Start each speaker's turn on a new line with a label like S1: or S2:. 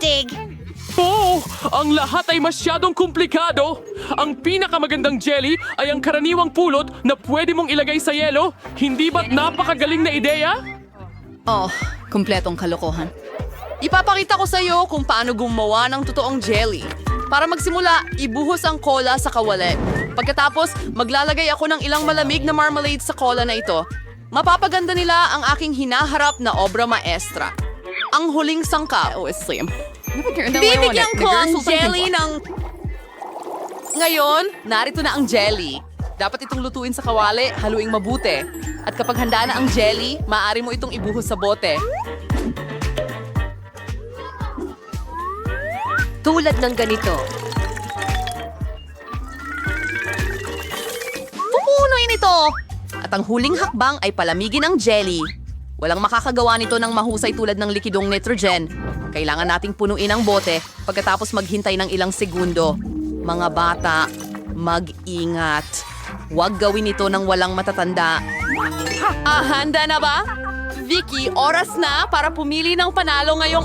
S1: astig.
S2: Oo! Ang lahat ay masyadong komplikado! Ang pinakamagandang jelly ay ang karaniwang pulot na pwede mong ilagay sa yelo. Hindi ba't napakagaling na ideya?
S3: Oh, kumpletong kalokohan. Ipapakita ko sa iyo kung paano gumawa ng totoong jelly. Para magsimula, ibuhos ang cola sa kawali. Pagkatapos, maglalagay ako ng ilang malamig na marmalade sa cola na ito. Mapapaganda nila ang aking hinaharap na obra maestra. Ang huling sangkap. Oh, slim. Bibigyan ko ang jelly ng... Ngayon, narito na ang jelly. Dapat itong lutuin sa kawali, haluing mabuti. At kapag handa na ang jelly, maaari mo itong ibuhos sa bote.
S1: Tulad ng ganito.
S3: Pupunuin ito! At ang huling hakbang ay palamigin ang jelly. Walang makakagawa nito ng mahusay tulad ng likidong nitrogen. Kailangan nating punuin ang bote pagkatapos maghintay ng ilang segundo. Mga bata, mag-ingat. Huwag gawin ito ng walang matatanda. Ah, handa na ba? Vicky, oras na para pumili ng panalo ngayong